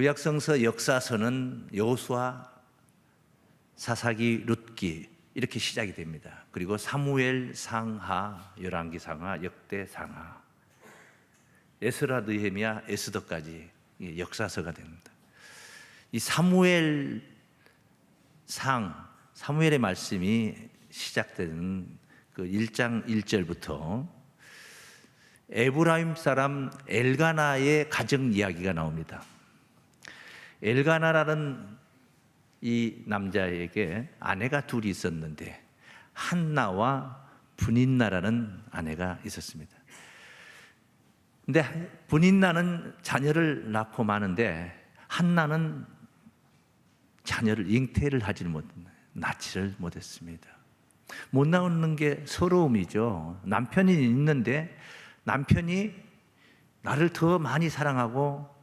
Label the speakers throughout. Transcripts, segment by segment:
Speaker 1: 구약성서 역사서는 여호수아, 사사기, 룻기 이렇게 시작이 됩니다. 그리고 사무엘 상하, 열왕기 상하, 역대 상하, 에스라 느헤미야, 에스더까지 역사서가 됩니다. 이 사무엘 상, 사무엘의 말씀이 시작되는 그 1장 1절부터 에브라임 사람 엘가나의 가정 이야기가 나옵니다. 엘가나라는 이 남자에게 아내가 둘이 있었는데 한나와 분인나라는 아내가 있었습니다. 근데 분인나는 자녀를 낳고 마는데 한나는 자녀를 잉태를 하지 못 낳지를 못했습니다. 못 나오는 게 서러움이죠. 남편이 있는데 남편이 나를 더 많이 사랑하고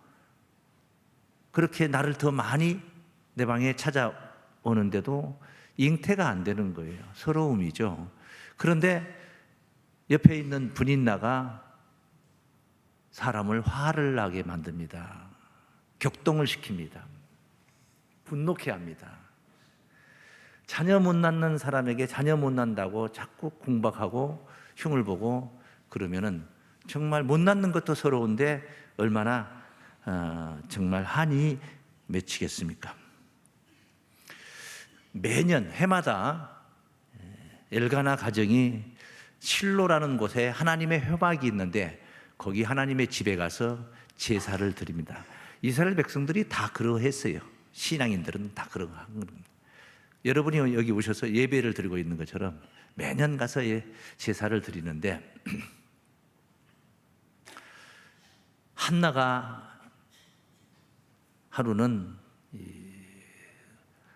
Speaker 1: 그렇게 나를 더 많이 내 방에 찾아오는데도 잉태가 안 되는 거예요. 서러움이죠. 그런데 옆에 있는 분인나가 사람을 화를 나게 만듭니다. 격동을 시킵니다. 분노케 합니다. 자녀 못 낳는 사람에게 자녀 못 낳는다고 자꾸 공박하고 흉을 보고 그러면은 정말 못 낳는 것도 서러운데 얼마나 어, 정말 한이 맺히겠습니까? 매년 해마다 엘가나 가정이 실로라는 곳에 하나님의 회막이 있는데 거기 하나님의 집에 가서 제사를 드립니다. 이스라엘 백성들이 다 그러했어요. 신앙인들은 다 그런 겁니다. 여러분이 여기 오셔서 예배를 드리고 있는 것처럼 매년 가서 예, 제사를 드리는데 한나가 하루는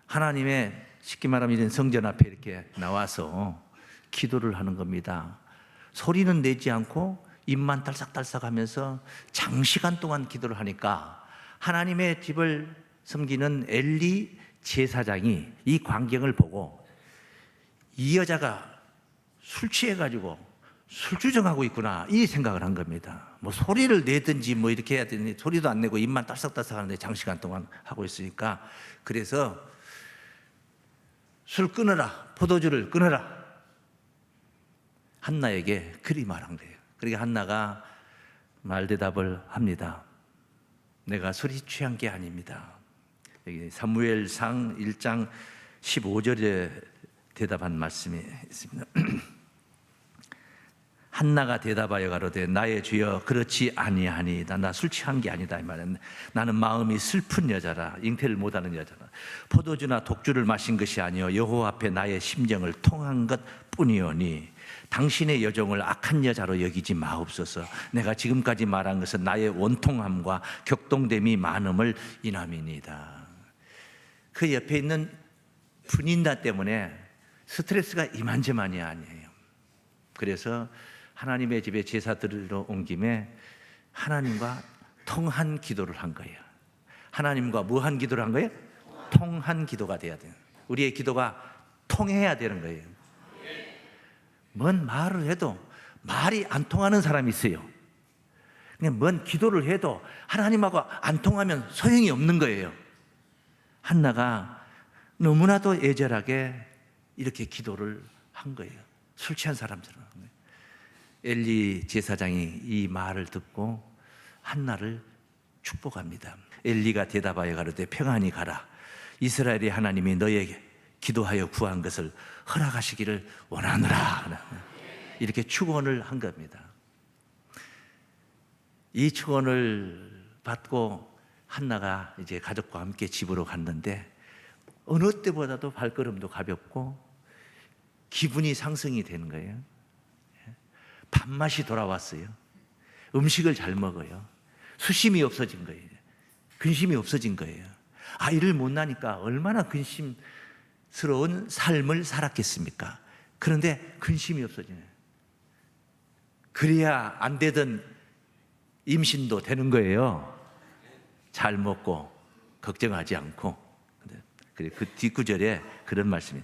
Speaker 1: 하나님의 쉽게 말하면 이런 성전 앞에 이렇게 나와서 기도를 하는 겁니다. 소리는 내지 않고 입만 딸싹딸싹 하면서 장시간 동안 기도를 하니까 하나님의 집을 섬기는 엘리 제사장이 이 광경을 보고 이 여자가 술 취해가지고 술주정하고 있구나 이 생각을 한 겁니다. 뭐 소리를 내든지 뭐 이렇게 해야 되니 소리도 안 내고 입만 딸싹딸싹 하는데 장시간 동안 하고 있으니까 그래서 술 끊어라 포도주를 끊어라 한나에게 그리 말한 거예요. 그러니까 한나가 말 대답을 합니다. 내가 술이 취한 게 아닙니다. 여기 사무엘상 1장 15절에 대답한 말씀이 있습니다. 한나가 대답하여 가로되 나의 주여 그렇지 아니하니이다. 나 술 취한 게 아니다 이 말은 나는 마음이 슬픈 여자라 잉태를 못하는 여자라 포도주나 독주를 마신 것이 아니요 여호와 앞에 나의 심정을 통한 것뿐이오니 당신의 여종을 악한 여자로 여기지 마옵소서. 내가 지금까지 말한 것은 나의 원통함과 격동됨이 많음을 인함이니다. 그 옆에 있는 분인다 때문에 스트레스가 이만저만이 아니에요. 그래서 하나님의 집에 제사 드리러 온 김에 하나님과 통한 기도를 한 거예요. 하나님과 뭐한 기도를 한 거예요? 통한 기도가 돼야 돼요. 우리의 기도가 통해야 되는 거예요. 뭔 말을 해도 말이 안 통하는 사람이 있어요. 그냥 뭔 기도를 해도 하나님하고 안 통하면 소용이 없는 거예요. 한나가 너무나도 애절하게 이렇게 기도를 한 거예요. 술 취한 사람처럼. 엘리 제사장이 이 말을 듣고 한나를 축복합니다. 엘리가 대답하여 가로되 평안히 가라. 이스라엘의 하나님이 너에게 기도하여 구한 것을 허락하시기를 원하노라. 이렇게 축원을 한 겁니다. 이 축원을 받고 한나가 이제 가족과 함께 집으로 갔는데 어느 때보다도 발걸음도 가볍고 기분이 상승이 되는 거예요. 밥맛이 돌아왔어요. 음식을 잘 먹어요. 수심이 없어진 거예요. 근심이 없어진 거예요. 아이를 못 낳으니까 얼마나 근심스러운 삶을 살았겠습니까? 그런데 근심이 없어지네요. 그래야 안 되던 임신도 되는 거예요. 잘 먹고 걱정하지 않고. 그 뒷구절에 그런 말씀이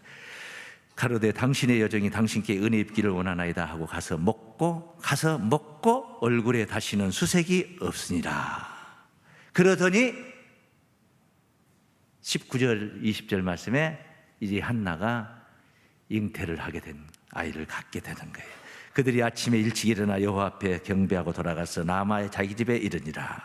Speaker 1: 가로되 당신의 여정이 당신께 은혜 입기를 원하나이다 하고 가서 먹고 가서 먹고 얼굴에 다시는 수색이 없으니라. 그러더니 19절, 20절 말씀에 이제 한나가 잉태를 하게 된 아이를 갖게 되는 거예요. 그들이 아침에 일찍 일어나 여호와 앞에 경배하고 돌아가서 나마의 자기 집에 이르니라.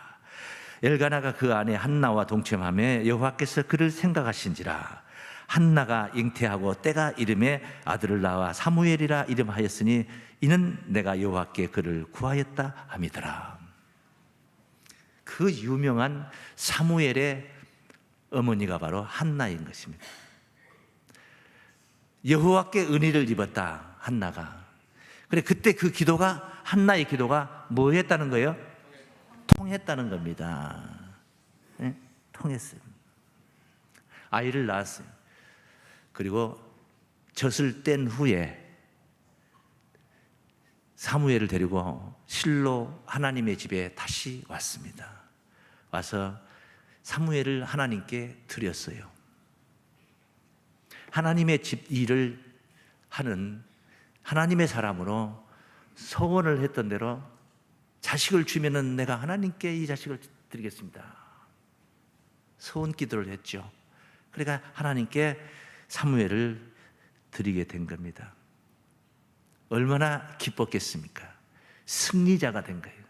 Speaker 1: 엘가나가 그 안에 한나와 동침하며 여호와께서 그를 생각하신지라. 한나가 잉태하고 때가 이름에 아들을 낳아 사무엘이라 이름하였으니 이는 내가 여호와께 그를 구하였다 함이더라. 그 유명한 사무엘의 어머니가 바로 한나인 것입니다. 여호와께 은혜를 입었다 한나가. 그래 그때 그 기도가 한나의 기도가 뭐 했다는 거예요? 통했다는 겁니다. 예? 통했어요. 아이를 낳았어요. 그리고 젖을 뗀 후에 사무엘을 데리고 실로 하나님의 집에 다시 왔습니다. 와서 사무엘을 하나님께 드렸어요. 하나님의 집 일을 하는 하나님의 사람으로 소원을 했던 대로 자식을 주면은 내가 하나님께 이 자식을 드리겠습니다. 소원 기도를 했죠. 그러니까 하나님께 사무엘을 드리게 된 겁니다. 얼마나 기뻤겠습니까? 승리자가 된 거예요.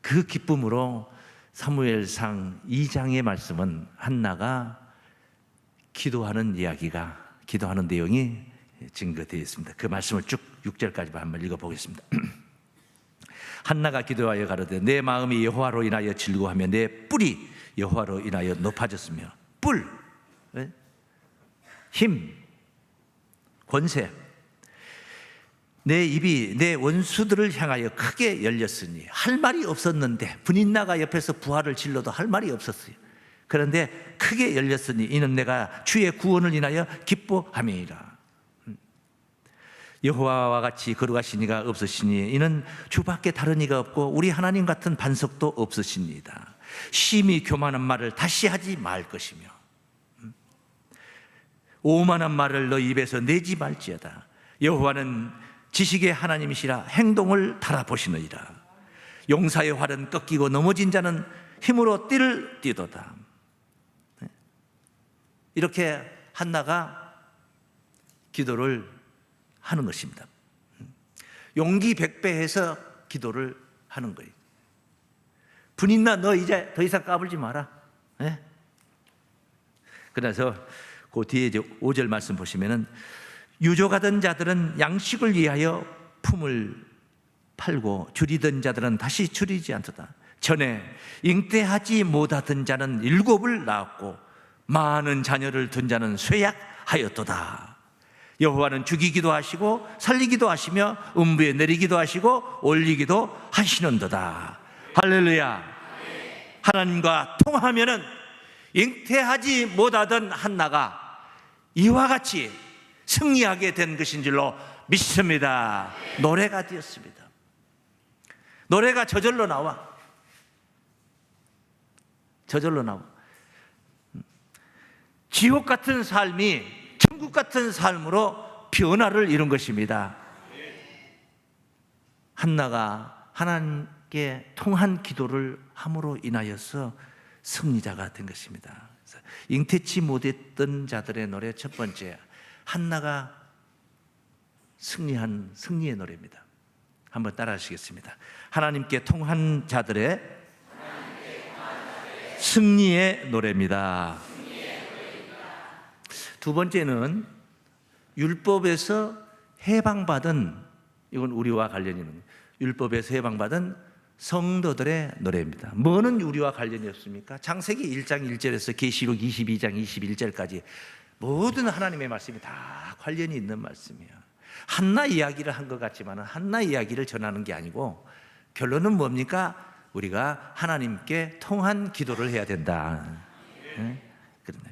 Speaker 1: 그 기쁨으로 사무엘상 2장의 말씀은 한나가 기도하는 이야기가 기도하는 내용이 증거되어 있습니다. 그 말씀을 쭉 6절까지 한번 읽어보겠습니다. 한나가 기도하여 가로되 내 마음이 여호와로 인하여 즐거워하며 내 뿔이 여호와로 인하여 높아졌으며 뿔, 예? 힘, 권세 내 입이 내 원수들을 향하여 크게 열렸으니 할 말이 없었는데 분인나가 옆에서 부활을 질러도 할 말이 없었어요. 그런데 크게 열렸으니 이는 내가 주의 구원을 인하여 기뻐함이니라. 여호와와 같이 거룩하시니가 없으시니 이는 주밖에 다른 이가 없고 우리 하나님 같은 반석도 없으십니다. 심히 교만한 말을 다시 하지 말 것이며 오만한 말을 너 입에서 내지 말지어다. 여호와는 지식의 하나님이시라 행동을 달아보시느니라. 용사의 활은 꺾이고 넘어진 자는 힘으로 띠를 띠도다. 이렇게 한나가 기도를 하는 것입니다. 용기 백배해서 기도를 하는 거예요. 분인나 너 이제 더 이상 까불지 마라. 예? 그래서 그 뒤에 이제 5절 말씀 보시면은 유족하던 자들은 양식을 위하여 품을 팔고 줄이던 자들은 다시 줄이지 않도다. 전에 잉태하지 못하던 자는 일곱을 낳았고 많은 자녀를 둔 자는 쇠약하였도다. 여호와는 죽이기도 하시고 살리기도 하시며 음부에 내리기도 하시고 올리기도 하시는도다. 할렐루야. 하나님과 통하면은 잉태하지 못하던 한나가 이와 같이 승리하게 된 것인 줄로 믿습니다. 노래가 되었습니다. 노래가 저절로 나와. 저절로 나와. 지옥 같은 삶이 천국 같은 삶으로 변화를 이룬 것입니다. 한나가 하나님 께 통한 기도를 함으로 인하여서 승리자가 된 것입니다. 잉태치 못했던 자들의 노래 첫 번째 한나가 승리한 승리의 노래입니다. 한번 따라하시겠습니다. 하나님께 통한 자들의 승리의 노래입니다. 두 번째는 율법에서 해방받은 이건 우리와 관련이 있는 율법에서 해방받은 성도들의 노래입니다. 뭐는 우리와 관련이 없습니까? 창세기 1장 1절에서 계시록 22장 21절까지 모든 하나님의 말씀이 다 관련이 있는 말씀이에요. 한나 이야기를 한 것 같지만 한나 이야기를 전하는 게 아니고 결론은 뭡니까? 우리가 하나님께 통한 기도를 해야 된다. 네? 그러네.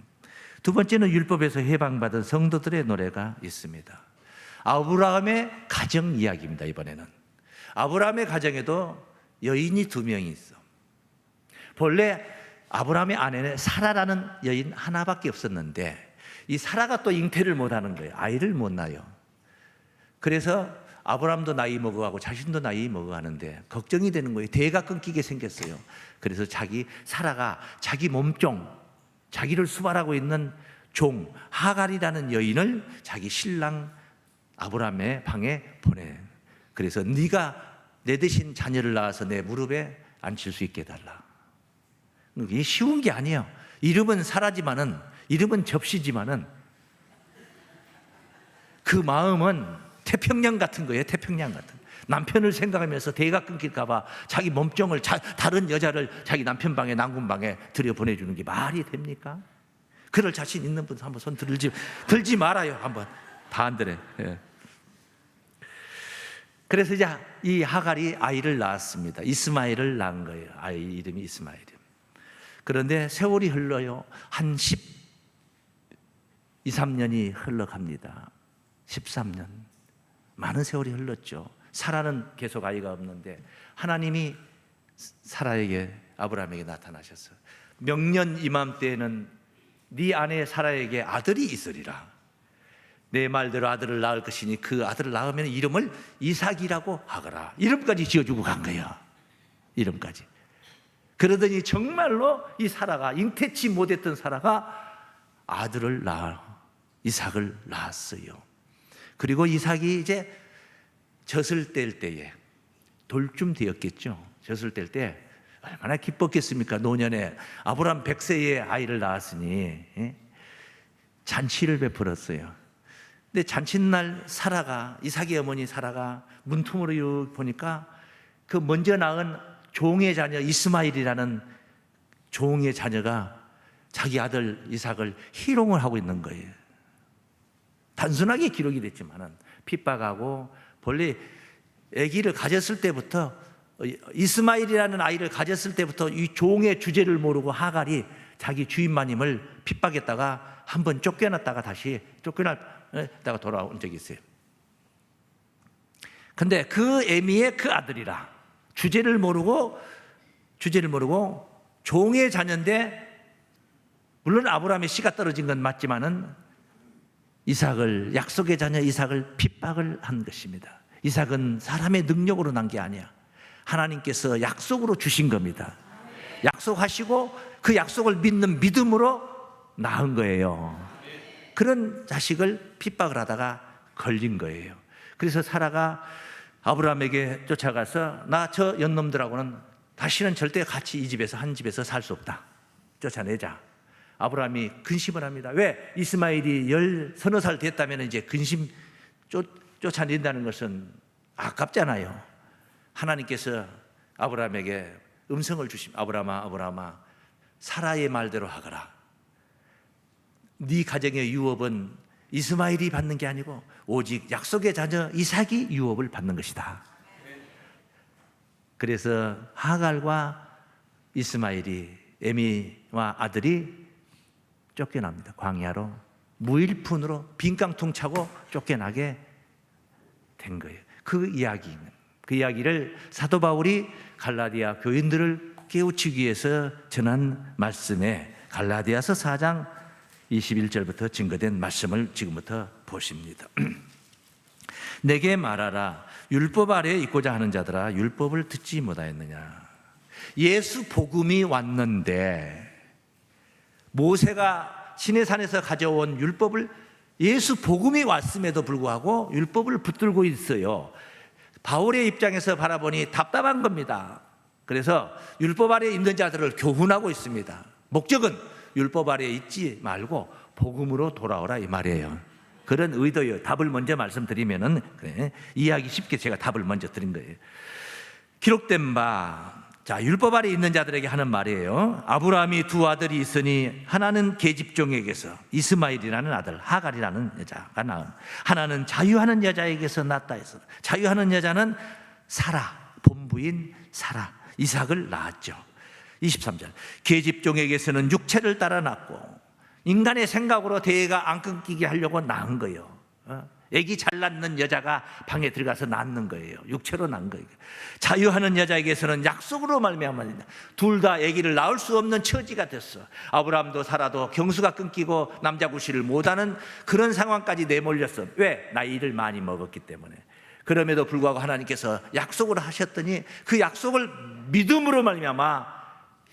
Speaker 1: 두 번째는 율법에서 해방받은 성도들의 노래가 있습니다. 아브라함의 가정 이야기입니다. 이번에는 아브라함의 가정에도 여인이 두 명이 있어. 본래 아브라함의 아내는 사라라는 여인 하나밖에 없었는데 이 사라가 또 잉태를 못 하는 거예요. 아이를 못 낳아요. 그래서 아브라함도 나이 먹어가고 자신도 나이 먹어가는데 걱정이 되는 거예요. 대가 끊기게 생겼어요. 그래서 자기 사라가 자기 몸종, 자기를 수발하고 있는 종 하갈이라는 여인을 자기 신랑 아브라함의 방에 보내. 그래서 네가 내 대신 자녀를 낳아서 내 무릎에 앉힐 수 있게 해달라. 이게 쉬운 게 아니에요. 이름은 사라지만은 이름은 접시지만은 그 마음은 태평양 같은 거예요. 태평양 같은. 남편을 생각하면서 대가 끊길까봐 자기 몸종을 자, 다른 여자를 자기 남편 방에 남군 방에 들여 보내주는 게 말이 됩니까? 그럴 자신 있는 분 한번 손 들지 들지 말아요. 한번 다안 되네. 예. 그래서 이제 이 하갈이 아이를 낳았습니다. 이스마엘을 낳은 거예요. 아이 이름이 이스마엘이요. 그런데 세월이 흘러요. 한 10, 2, 3년이 흘러갑니다. 13년. 많은 세월이 흘렀죠. 사라는 계속 아이가 없는데 하나님이 사라에게 아브라함에게 나타나셨어요. 명년 이맘때에는 네 아내 사라에게 아들이 있으리라. 내 말대로 아들을 낳을 것이니 그 아들을 낳으면 이름을 이삭이라고 하거라. 이름까지 지어주고 간 거야. 이름까지. 그러더니 정말로 이 사라가 잉태치 못했던 사라가 아들을 낳아 이삭을 낳았어요. 그리고 이삭이 이제 젖을 뗄 때에 돌쯤 되었겠죠. 젖을 뗄 때 얼마나 기뻤겠습니까? 노년에 아브람 100세의 아이를 낳았으니 예? 잔치를 베풀었어요. 근데 잔칫날 사라가 이삭의 어머니 사라가 문틈으로 보니까 그 먼저 낳은 종의 자녀 이스마일이라는 종의 자녀가 자기 아들 이삭을 희롱을 하고 있는 거예요. 단순하게 기록이 됐지만은 핍박하고 본래 아기를 가졌을 때부터 이스마일이라는 아이를 가졌을 때부터 이 종의 주제를 모르고 하갈이 자기 주인 마님을 핍박했다가 한 번 쫓겨났다가 다시 쫓겨났 다가 돌아온 적이 있어요. 근데 그 애미의 그 아들이라 주제를 모르고 주제를 모르고 종의 자녀인데 물론 아브라함의 씨가 떨어진 건 맞지만은 이삭을 약속의 자녀 이삭을 핍박을 한 것입니다. 이삭은 사람의 능력으로 난 게 아니야. 하나님께서 약속으로 주신 겁니다. 약속하시고 그 약속을 믿는 믿음으로 낳은 거예요. 그런 자식을 핍박을 하다가 걸린 거예요. 그래서 사라가 아브라함에게 쫓아가서 나 저 연놈들하고는 다시는 절대 같이 이 집에서 한 집에서 살 수 없다. 쫓아내자. 아브라함이 근심을 합니다. 왜 이스마일이 열 서너 살 됐다면 이제 근심 쫓, 쫓아낸다는 것은 아깝잖아요. 하나님께서 아브라함에게 음성을 주심. 아브라함아, 아브라함아, 사라의 말대로 하거라. 네 가정의 유업은 이스마일이 받는 게 아니고 오직 약속의 자녀 이삭이 유업을 받는 것이다. 그래서 하갈과 이스마일이 에미와 아들이 쫓겨납니다. 광야로 무일푼으로 빈깡통 차고 쫓겨나게 된 거예요. 그 이야기는 그 이야기를 사도 바울이 갈라디아 교인들을 깨우치기 위해서 전한 말씀에 갈라디아서 4장 21절부터 증거된 말씀을 지금부터 보십니다. 내게 말하라 율법 아래에 있고자 하는 자들아 율법을 듣지 못하였느냐 예수 복음이 왔는데 모세가 시내산에서 가져온 율법을 예수 복음이 왔음에도 불구하고 율법을 붙들고 있어요. 바울의 입장에서 바라보니 답답한 겁니다. 그래서 율법 아래에 있는 자들을 교훈하고 있습니다. 목적은 율법 아래에 있지 말고 복음으로 돌아오라 이 말이에요. 그런 의도예요. 답을 먼저 말씀드리면은 그래, 이해하기 쉽게 제가 답을 먼저 드린 거예요. 기록된 바 자, 율법 아래 있는 자들에게 하는 말이에요. 아브라함이 두 아들이 있으니 하나는 계집종에게서 이스마일이라는 아들 하갈이라는 여자가 낳은 하나는 자유하는 여자에게서 낳았다 해서 자유하는 여자는 사라 본부인 사라 이삭을 낳았죠. 23절 계집종에게서는 육체를 따라 낳고 인간의 생각으로 대가 안 끊기게 하려고 낳은 거예요. 어? 애기 잘 낳는 여자가 방에 들어가서 낳는 거예요. 육체로 낳은 거예요. 자유하는 여자에게서는 약속으로 말미암아 둘다 아기를 낳을 수 없는 처지가 됐어. 아브라함도 살아도 경수가 끊기고 남자 구실을 못하는 그런 상황까지 내몰렸어. 왜? 나이를 많이 먹었기 때문에. 그럼에도 불구하고 하나님께서 약속을 하셨더니 그 약속을 믿음으로 말미암아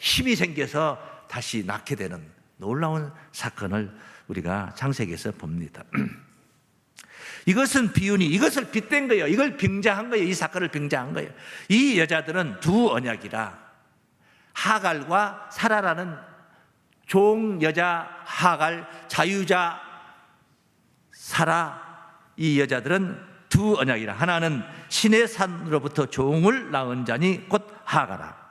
Speaker 1: 힘이 생겨서 다시 낳게 되는 놀라운 사건을 우리가 창세기에서 봅니다. 이것은 비운이 이것을 빗댄 거예요. 이걸 빙자한 거예요. 이 사건을 빙자한 거예요. 이 여자들은 두 언약이라 하갈과 사라라는 종 여자 하갈 자유자 사라 이 여자들은 두 언약이라 하나는 신의 산으로부터 종을 낳은 자니 곧 하가라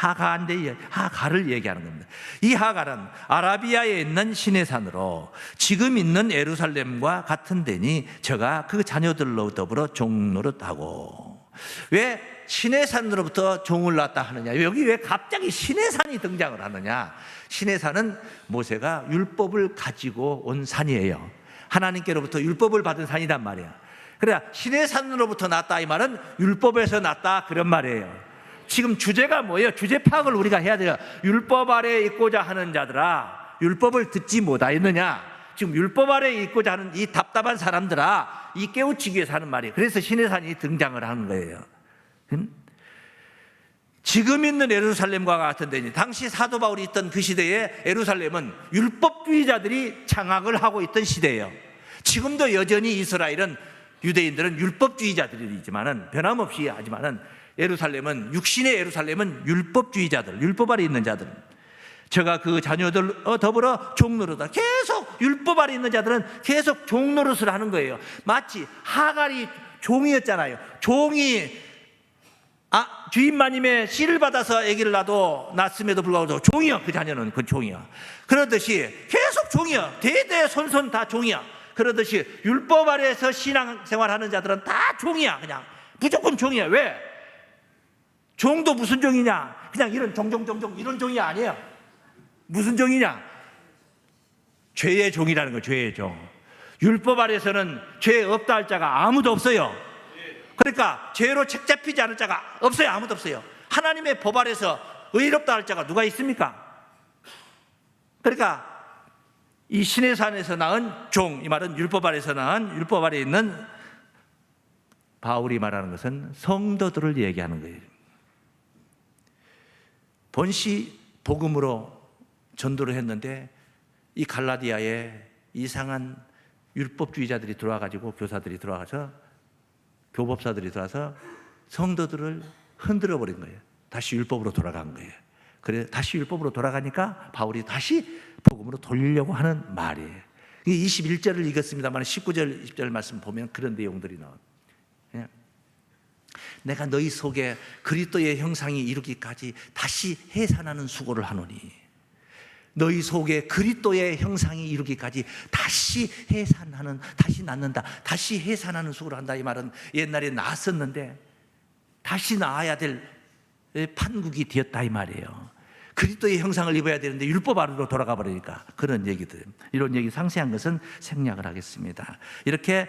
Speaker 1: 하가인데 하가를 얘기하는 겁니다. 이 하갈은 아라비아에 있는 신의 산으로 지금 있는 예루살렘과 같은 데니 저가 그 자녀들로 더불어 종 노릇하고 왜 신의 산으로부터 종을 낳았다 하느냐? 여기 왜 갑자기 신의 산이 등장을 하느냐? 신의 산은 모세가 율법을 가지고 온 산이에요. 하나님께로부터 율법을 받은 산이란 말이야. 그래 신의 산으로부터 났다 이 말은 율법에서 났다 그런 말이에요. 지금 주제가 뭐예요? 주제 파악을 우리가 해야 돼요. 율법 아래에 있고자 하는 자들아, 율법을 듣지 못하였느냐? 지금 율법 아래에 있고자 하는 이 답답한 사람들아, 이 깨우치기 위해서 하는 말이에요. 그래서 신의 산이 등장을 하는 거예요. 음? 지금 있는 예루살렘과 같은 데니 당시 사도 바울이 있던 그 시대에 예루살렘은 율법주의자들이 장악을 하고 있던 시대예요. 지금도 여전히 이스라엘은 유대인들은 율법주의자들이지만은 변함없이 하지만은 예루살렘은 육신의 예루살렘은 율법주의자들, 율법 아래 있는 자들. 제가 그 자녀들 어, 더불어 종노릇다. 계속 율법 아래 있는 자들은 계속 종노릇을 하는 거예요. 마치 하갈이 종이었잖아요. 종이 아, 주인 마님의 씨를 받아서 아기를 낳아도 낳았음에도 불구하고 종이야. 그 자녀는 그 종이야. 그러듯이 계속 종이야. 대대 손손 다 종이야. 그러듯이 율법 아래에서 신앙생활 하는 자들은 다 종이야. 그냥 무조건 종이야. 왜? 종도 무슨 종이냐? 그냥 이런 종종종종 이런 종이 아니에요. 무슨 종이냐? 죄의 종이라는 거, 죄의 종. 율법 아래에서는 죄 없다 할 자가 아무도 없어요. 그러니까 죄로 책 잡히지 않을 자가 없어요. 아무도 없어요. 하나님의 법 아래서 의롭다 할 자가 누가 있습니까? 그러니까 이 신의 산에서 낳은 종, 이 말은 율법 아래서 낳은 율법 아래 있는 바울이 말하는 것은 성도들을 얘기하는 거예요. 본시 복음으로 전도를 했는데 이 갈라디아에 이상한 율법주의자들이 들어와 가지고 교사들이 들어와서 교법사들이 들어와서 성도들을 흔들어 버린 거예요. 다시 율법으로 돌아간 거예요. 그래 다시 율법으로 돌아가니까 바울이 다시 복음으로 돌리려고 하는 말이에요. 21절을 읽었습니다만 19절, 20절 말씀 보면 그런 내용들이 나와요. 예. 내가 너희 속에 그리스도의 형상이 이루기까지 다시 해산하는 수고를 하노니 너희 속에 그리스도의 형상이 이루기까지 다시 해산하는 다시 낳는다 다시 해산하는 수고를 한다 이 말은 옛날에 낳았었는데 다시 낳아야 될 판국이 되었다 이 말이에요 그리스도의 형상을 입어야 되는데 율법 아래로 돌아가 버리니까 그런 얘기들 이런 얘기 상세한 것은 생략을 하겠습니다 이렇게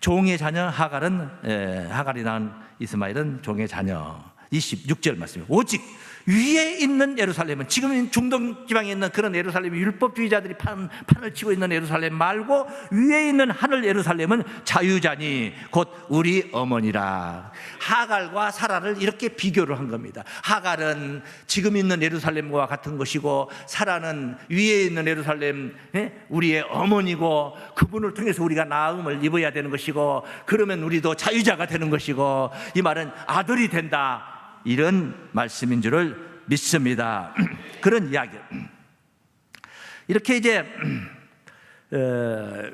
Speaker 1: 종의 자녀 하갈은 에, 하갈이 낳은 이스마엘은 종의 자녀. 26절 말씀입니다 오직 위에 있는 예루살렘은 지금 중동 지방에 있는 그런 예루살렘 율법주의자들이 판, 판을 치고 있는 예루살렘 말고 위에 있는 하늘 예루살렘은 자유자니 곧 우리 어머니라. 하갈과 사라를 이렇게 비교를 한 겁니다. 하갈은 지금 있는 예루살렘과 같은 것이고 사라는 위에 있는 예루살렘 예? 우리의 어머니고 그분을 통해서 우리가 나음을 입어야 되는 것이고 그러면 우리도 자유자가 되는 것이고 이 말은 아들이 된다 이런 말씀인 줄을 믿습니다. 그런 이야기. 이렇게 이제 어,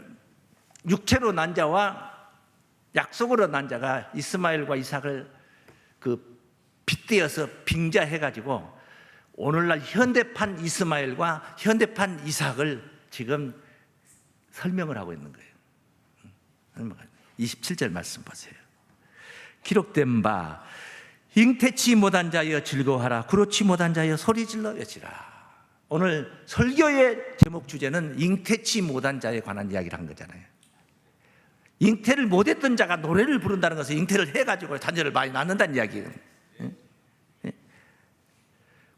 Speaker 1: 육체로 난 자와 약속으로 난 자가 이스마엘과 이삭을 그 빗대어서 빙자해 가지고 오늘날 현대판 이스마엘과 현대판 이삭을 지금 설명을 하고 있는 거예요. 27절 말씀 보세요. 기록된 바 잉태치 못한 자여 즐거워하라. 그렇지 못한 자여 소리 질러 외치라. 오늘 설교의 제목 주제는 잉태치 못한 자에 관한 이야기를 한 거잖아요. 잉태를 못했던 자가 노래를 부른다는 것은 잉태를 해가지고 자녀를 많이 낳는다는 이야기예요?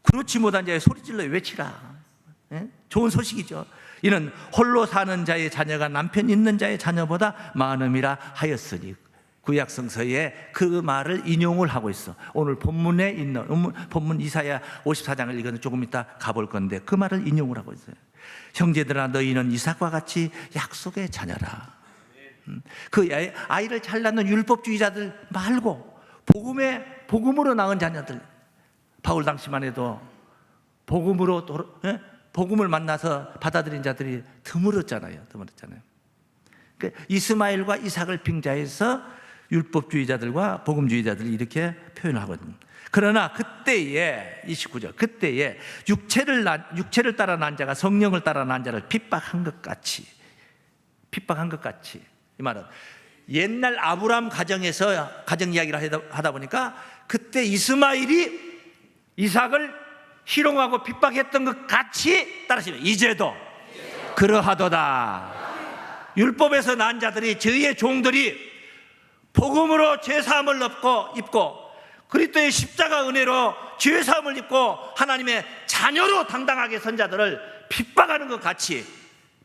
Speaker 1: 그렇지 못한 자의 소리 질러 외치라. 예? 좋은 소식이죠. 이는 홀로 사는 자의 자녀가 남편 있는 자의 자녀보다 많음이라 하였으니 구약 성서에 그 말을 인용을 하고 있어. 오늘 본문에 있는 본문- 이사야 54장을 읽어서 조금 이따 가볼 건데 그 말을 인용을 하고 있어요. 형제들아 너희는 이삭과 같이 약속의 자녀라. 음, 그 아이- 아이를 잘 낳는 율법주의자들 말고 복음의 복음으로 낳은 자녀들 바울 당시만 해도 복음으로 예? 복음을 만나서 받아들인 자들이 드물었잖아요. 드물었잖아요. 그 이스마엘과 이삭을 빙자해서 율법주의자들과 복음주의자들이 이렇게 표현하거든요. 그러나 그때에 29절 그때에 육체를 난- 육체를 따라 난 자가 성령을 따라 난 자를 핍박한 것 같이 핍박한 것 같이 이 말은 옛날 아브람 가정에서 가정 이야기를 하다- 하다 보니까 그때 이스마일이 이삭을 희롱하고 핍박했던 것 같이 따라하시면 이제도 그러하도다. 율법에서 난 자들이 저희의 종들이 복음으로 죄 사함을 얻고 입고 그리스도의 십자가 은혜로 죄 사함을 입고 하나님의 자녀로 당당하게 선 자들을 핍박하는 것 같이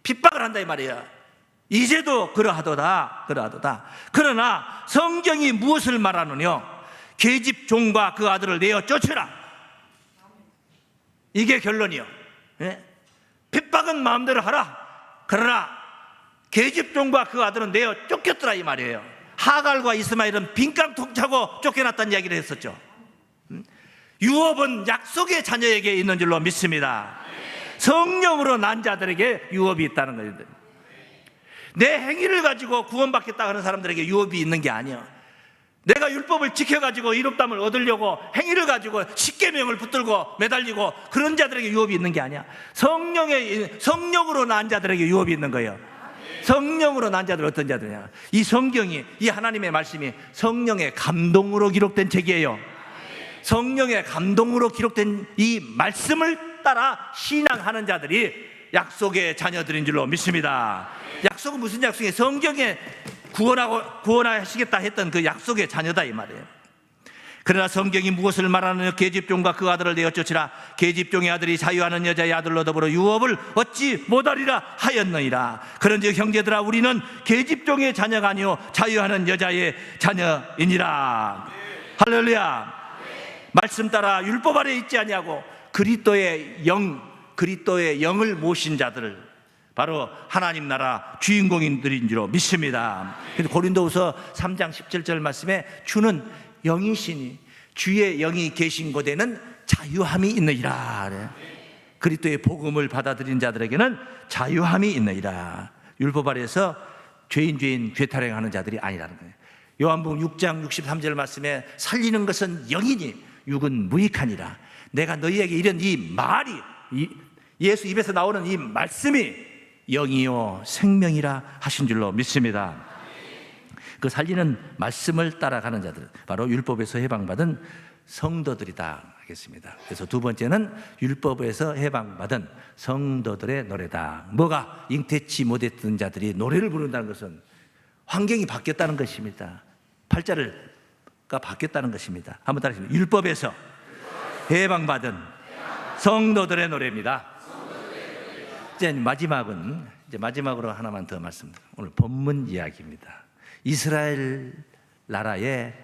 Speaker 1: 핍박을 한다 이 말이에요. 이제도 그러하도다 그러하도다. 그러나 성경이 무엇을 말하느냐? 계집 종과 그 아들을 내어 쫓으라. 이게 결론이요. 예? 핍박은 마음대로 하라. 그러나 계집종과 그 아들은 내어 쫓겼더라 이 말이에요. 하갈과 이스마엘은 빈깡통 차고 쫓겨났다는 이야기를 했었죠. 음? 유업은 약속의 자녀에게 있는 줄로 믿습니다. 성령으로 난 자들에게 유업이 있다는 거예요. 내 행위를 가지고 구원받겠다 하는 사람들에게 유업이 있는 게 아니야. 내가 율법을 지켜가지고 이롭담을 얻으려고 행위를 가지고 십계명을 붙들고 매달리고 그런 자들에게 유업이 있는 게 아니야. 성령의 성령으로 난 자들에게 유업이 있는 거예요. 성령으로 난 자들 어떤 자들이냐? 이 성경이 이 하나님의 말씀이 성령의 감동으로 기록된 책이에요. 성령의 감동으로 기록된 이 말씀을 따라 신앙하는 자들이 약속의 자녀들인 줄로 믿습니다. 약속은 무슨 약속이에요? 성경에 구원하고 구원하시겠다 했던 그 약속의 자녀다 이 말이에요. 그러나 성경이 무엇을 말하느냐? 계집종과 그 아들을 내어 쫓으라. 계집종의 아들이 자유하는 여자의 아들로 더불어 유업을 얻지 못하리라 하였느니라. 그런즉 형제들아 우리는 계집종의 자녀가 아니요 자유하는 여자의 자녀이니라. 할렐루야. 말씀 따라 율법 아래 있지 아니하고 그리스도의 영 그리스도의 영을 모신 자들을 바로 하나님 나라 주인공인들인 줄로 믿습니다. 그래서 고린도후서 3장 17절 말씀에 주는 영이시니 주의 영이 계신 곳에는 자유함이 있느니라. 그리스도의 복음을 받아들인 자들에게는 자유함이 있느니라. 율법 아래서 죄인 죄인 죄타령하는 자들이 아니라는 거예요. 요한복음 6장 63절 말씀에 살리는 것은 영이니 육은 무익하니라. 내가 너희에게 이런 이 말이 이 예수 입에서 나오는 이 말씀이 영이요 생명이라 하신 줄로 믿습니다. 그 살리는 말씀을 따라가는 자들 바로 율법에서 해방받은 성도들이다 하겠습니다. 그래서 두 번째는 율법에서 해방받은 성도들의 노래다. 뭐가 잉태치 못했던 자들이 노래를 부른다는 것은 환경이 바뀌었다는 것입니다. 팔자를가 바뀌었다는 것입니다. 한번 따라하시면 율법에서 해방받은 성도들의 노래입니다. 이제 마지막은 이제 마지막으로 하나만 더 말씀. 오늘 본문 이야기입니다. 이스라엘 나라의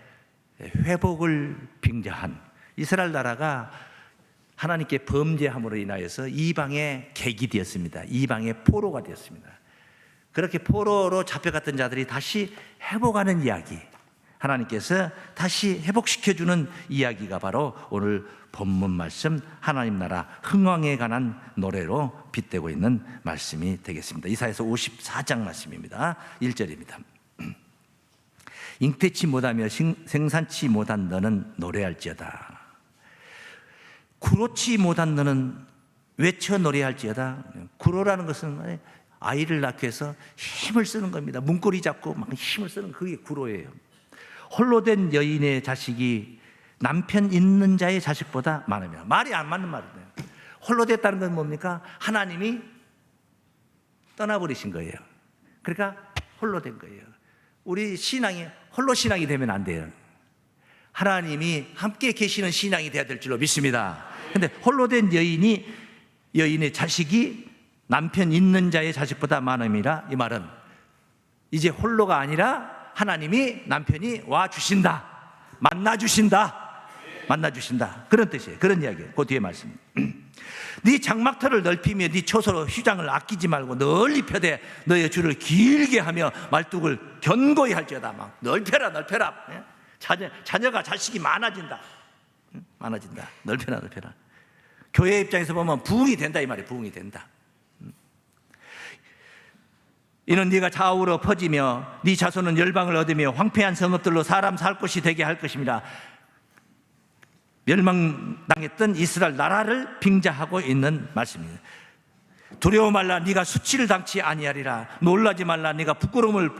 Speaker 1: 회복을 빙자한 이스라엘 나라가 하나님께 범죄함으로 인하여서 이방의 객이 되었습니다. 이방의 포로가 되었습니다. 그렇게 포로로 잡혀갔던 자들이 다시 회복하는 이야기. 하나님께서 다시 회복시켜주는 이야기가 바로 오늘 본문 말씀 하나님 나라 흥왕에 관한 노래로 빗대고 있는 말씀이 되겠습니다. 이사에서 54장 말씀입니다. 1절입니다. 잉태치 못하며 생- 생산치 못한 너는 노래할지어다. 구로치 못한 너는 외쳐 노래할지어다. 구로라는 것은 아이를 낳기 위해서 힘을 쓰는 겁니다. 문고리 잡고 막 힘을 쓰는 그게 구로예요. 홀로 된 여인의 자식이 남편 있는 자의 자식보다 많으며 말이 안 맞는 말이에요. 홀로 됐다는 건 뭡니까? 하나님이 떠나버리신 거예요. 그러니까 홀로 된 거예요. 우리 신앙이 홀로 신앙이 되면 안 돼요. 하나님이 함께 계시는 신앙이 되어야 될 줄로 믿습니다. 근데 홀로 된 여인이 여인의 자식이 남편 있는 자의 자식보다 많음이라 이 말은 이제 홀로가 아니라 하나님이 남편이 와 주신다. 만나 주신다. 만나 주신다. 그런 뜻이에요. 그런 이야기예요. 그 뒤에 말씀. 네 장막터를 넓히며 네 초소로 휘장을 아끼지 말고 널리 펴되 너의 줄을 길게 하며 말뚝을 견고히 할지어다 막 넓혀라 넓혀라 예? 자녀, 자녀가 자식이 많아진다 응? 많아진다 넓혀라 넓혀라 교회 입장에서 보면 부흥이 된다 이 말이에요 부흥이 된다 음. 이는 네가 좌우로 퍼지며 네 자손은 열방을 얻으며 황폐한 성읍들로 사람 살 곳이 되게 할 것입니다 멸망당했던 이스라엘 나라를 빙자하고 있는 말씀입니다. 두려워 말라 네가 수치를 당치 아니하리라. 놀라지 말라 네가 부끄러움을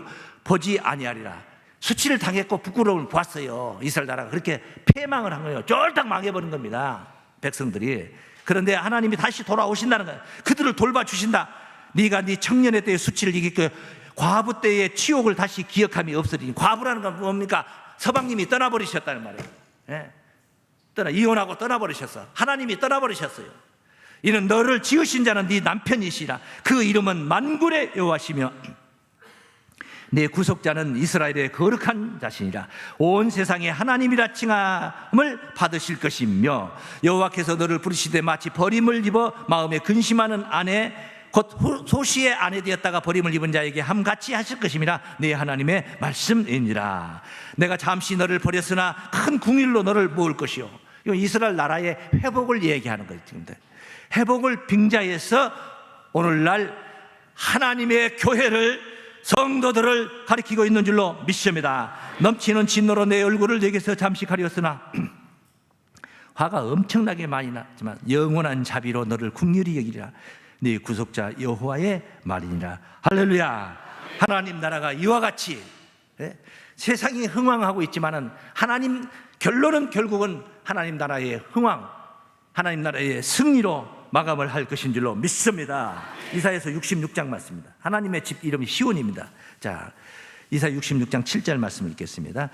Speaker 1: 보지 아니하리라. 수치를 당했고 부끄러움을 보았어요. 이스라엘 나라가. 그렇게 패망을 한 거예요. 쫄딱 망해버린 겁니다 백성들이. 그런데 하나님이 다시 돌아오신다는 거예요. 그들을 돌봐주신다. 네가 네 청년의 때의 수치를 이기고 과부 때의 치욕을 다시 기억함이 없으리니 과부라는 건 뭡니까? 서방님이 떠나버리셨다는 말이에요. 예. 떠나 이혼하고 떠나버리셨어. 하나님이 떠나버리셨어요. 이는 너를 지으신 자는 네 남편이시라. 그 이름은 만군의 여호와시며 내 구속자는 이스라엘의 거룩한 자신이라 온 세상에 하나님이라 칭함을 받으실 것이며 여호와께서 너를 부르시되 마치 버림을 입어 마음에 근심하는 아내 곧 호- 소시의 아내 되었다가 버림을 입은 자에게 함같이 하실 것임이라 내 하나님의 말씀이니라 내가 잠시 너를 버렸으나 큰 궁일로 너를 모을 것이요 이거 이스라엘 나라의 회복을 얘기하는 거예요 지금 회복을 빙자해서 오늘날 하나님의 교회를 성도들을 가리키고 있는 줄로 믿습니다. 넘치는 진노로 내 얼굴을 내게서 잠시 가렸으나 화가 엄청나게 많이 났지만 영원한 자비로 너를 국률이 여기리라. 네 구속자 여호와의 말이니라. 할렐루야. 하나님 나라가 이와 같이 예? 세상이 흥왕하고 있지만은 하나님 결론은 결국은 하나님 나라의 흥왕, 하나님 나라의 승리로 마감을 할 것인 줄로 믿습니다. 이사에서 66장 말씀입니다. 하나님의 집 이름이 시온입니다. 자, 이사 66장 7절 말씀을 읽겠습니다.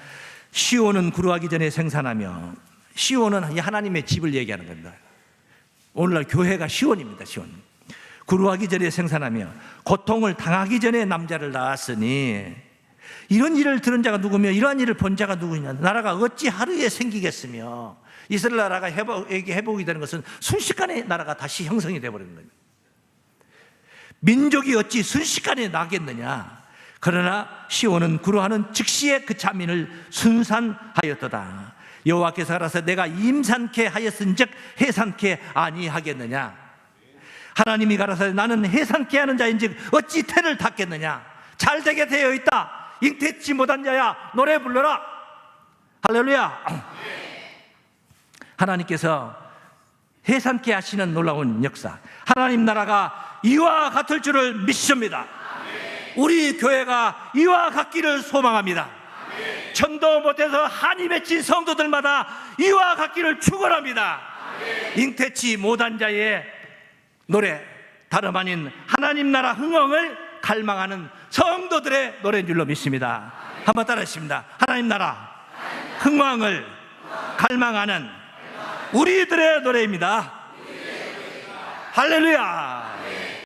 Speaker 1: 시온은 구루하기 전에 생산하며 시온은 이 하나님의 집을 얘기하는 겁니다. 오늘날 교회가 시온입니다. 시온. 구루하기 전에 생산하며 고통을 당하기 전에 남자를 낳았으니 이런 일을 들은 자가 누구며 이러한 일을 본 자가 누구냐? 나라가 어찌 하루에 생기겠으며? 이스라엘 나라가 회복, 회복이 되는 것은 순식간에 나라가 다시 형성이 되어버리는 겁니다 민족이 어찌 순식간에 나겠느냐? 그러나 시온은 구루하는 즉시에 그 자민을 순산하였도다. 여호와께서 알아서 내가 임산케 하였은즉 해산케 아니하겠느냐? 하나님이 가라사 나는 해산케 하는 자인즉 어찌 태를 닫겠느냐? 잘 되게 되어 있다 잉태치 못한 자야. 노래 불러라. 할렐루야. 하나님께서 해산케 하시는 놀라운 역사. 하나님 나라가 이와 같을 줄을 믿습니다. 우리 교회가 이와 같기를 소망합니다. 전도 못해서 한이 맺힌 성도들마다 이와 같기를 축원합니다. 잉태치 못한 자의 노래 다름 아닌 하나님 나라 흥왕을 갈망하는 성도들의 노래인 줄로 믿습니다. 한번 따라하십니다. 하나님 나라 흥왕을 갈망하는 우리들의 노래입니다. 할렐루야.